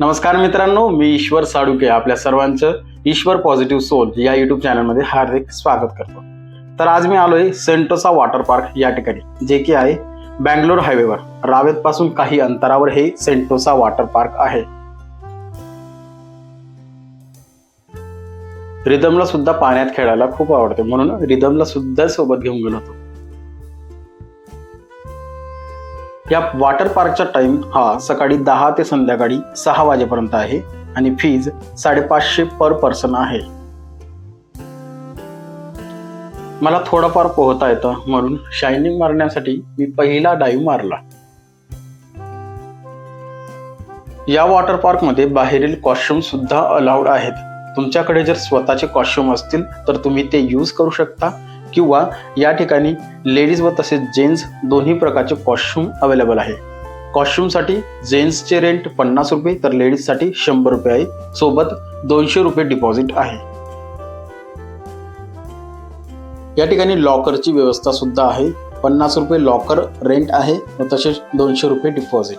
नमस्कार मित्रांनो मी ईश्वर साडुके आपल्या सर्वांचं ईश्वर पॉझिटिव्ह सोल या युट्यूब चॅनलमध्ये हार्दिक स्वागत करतो. तर आज मी आलोय सेंटोसा वॉटर पार्क या ठिकाणी जे की आहे बँगलोर हायवेवर. रावेत पासून काही अंतरावर हे सेंटोसा वॉटर पार्क आहे. रिदमला सुद्धा पाण्यात खेळायला खूप आवडते. म्हणून रिदमला सुद्धा सोबत घेऊन गेलो होतो. या वॉटर पार्कचा टाइम हा सकाळी दहा ते संध्याकाळी सहा वाजेपर्यंत आहे आणि फीज साडेपाचशे पर पर्सन आहे. मला थोडंफार पोहता येतं म्हणून शायनिंग मारण्यासाठी मी पहिला डाईव्ह मारला. या वॉटर पार्कमध्ये बाहेरील कॉस्ट्युम सुद्धा अलाउड आहेत. तुमच्याकडे जर स्वतःचे कॉस्ट्युम असतील तर तुम्ही ते यूज करू शकता. किंवा या ठिकाणी लेडीज व तसेच जेंट्स दोन्ही प्रकारचे कॉस्ट्युम अवेलेबल आहे. कॉस्ट्युमसाठी जेंट्सचे रेंट पन्नास रुपये तर लेडीजसाठी शंभर रुपये आहे. सोबत दोनशे रुपये डिपॉझिट आहे. या ठिकाणी लॉकरची व्यवस्था सुद्धा आहे. पन्नास रुपये लॉकर रेंट आहे व तसेच दोनशे रुपये डिपॉझिट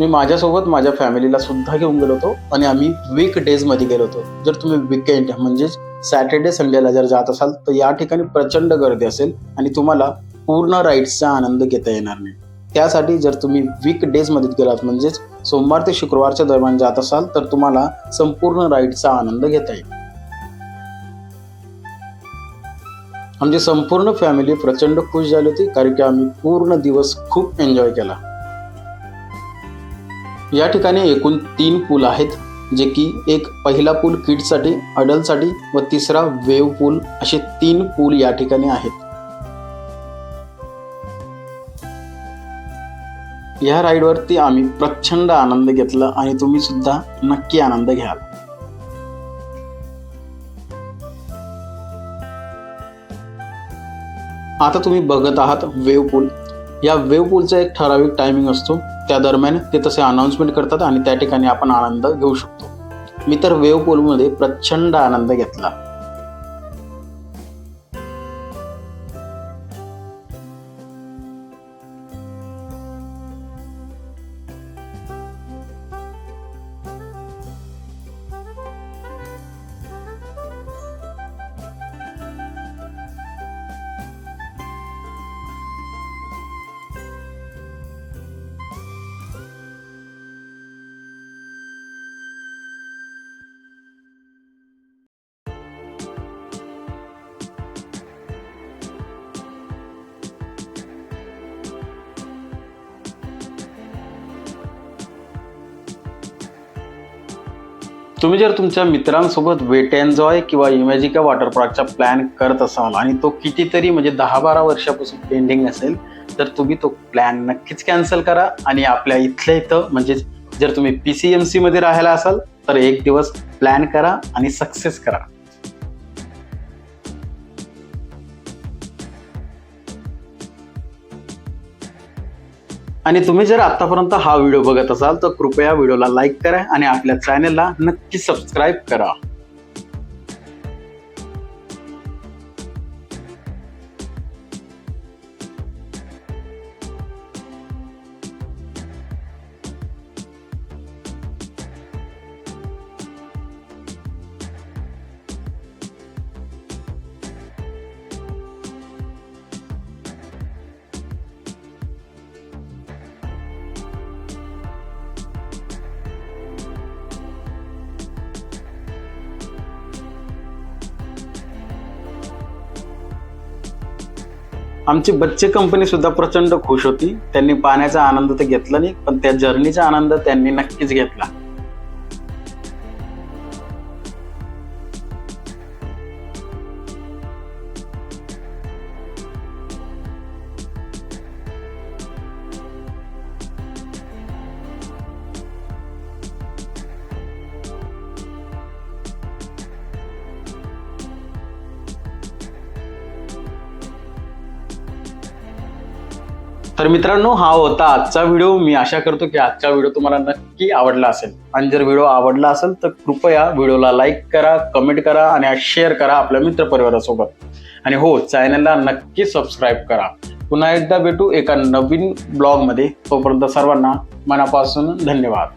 मी माझ्यासोबत माझ्या फॅमिलीला सुद्धा घेऊन गेलो होतो आणि आम्ही वीक डेजमध्ये गेलो होतो. जर तुम्ही विकेंड म्हणजेच सॅटर्डे संडेला जर जात असाल तर या ठिकाणी प्रचंड गर्दी असेल आणि तुम्हाला पूर्ण राईड्सचा आनंद घेता येणार नाही. त्यासाठी जर तुम्ही वीक डेजमध्ये गेलात म्हणजेच सोमवार ते शुक्रवारच्या दरम्यान जात असाल तर तुम्हाला संपूर्ण राईडचा आनंद घेता येईल. आमची संपूर्ण फॅमिली प्रचंड खुश झाली होती कारण की आम्ही पूर्ण दिवस खूप एन्जॉय केला. या ठिकाणी एकूण तीन पूल आहेत जे की एक पहिला पूल किड्ससाठी अडल्टसाठी व तिसरा वेव पूल असे तीन पूल या ठिकाणी आहेत. या राईडवरती आम्ही प्रचंड आनंद घेतला आणि तुम्ही सुद्धा नक्की आनंद घ्याल. आता तुम्ही बघत आहात वेव पूल. या वेव पूलचा एक ठराविक टायमिंग असतो. त्या दरम्यान ते तसे अनाऊन्समेंट करतात आणि त्या ठिकाणी आपण आनंद घेऊ शकतो. मी तर वेव पूलमध्ये प्रचंड आनंद घेतला. तुम्ही जर तुमच्या मित्रांसोबत वेट एन्जॉय किंवा इमॅजिका वॉटर पार्कचा प्लॅन करत असाल आणि तो कितीतरी म्हणजे दहा बारा वर्षापासून पेंडिंग असेल तर तुम्ही तो प्लॅन नक्कीच कॅन्सल करा आणि आपल्या इथल्या इथं म्हणजे जर तुम्ही पी सी एम सीमध्ये राहायला असाल तर एक दिवस प्लॅन करा आणि सक्सेस करा. आणि तुम्ही जर आतापर्यंत हा व्हिडिओ बघत असाल तर कृपया व्हिडिओला लाईक करा आणि आपल्या चॅनलला नक्की सबस्क्राईब करा. आमची बच्चे कंपनी सुद्धा प्रचंड खुश होती. त्यांनी पाण्याचा आनंद तर घेतला नाही पण त्या जर्नीचा आनंद त्यांनी नक्कीच घेतला. तर मित्रांनो हा होता आजचा व्हिडिओ. मी आशा करतो की आजचा व्हिडिओ तुम्हाला नक्की आवडला असेल. आणि जर व्हिडिओ आवडला असेल तर कृपया व्हिडिओला लाईक करा कमेंट करा आणि शेअर करा आपल्या मित्रपरिवारासोबत. आणि हो चॅनलला नक्की सबस्क्राईब करा. पुन्हा एकदा भेटू एका नवीन ब्लॉगमध्ये तोपर्यंत सर्वांना मनापासून धन्यवाद.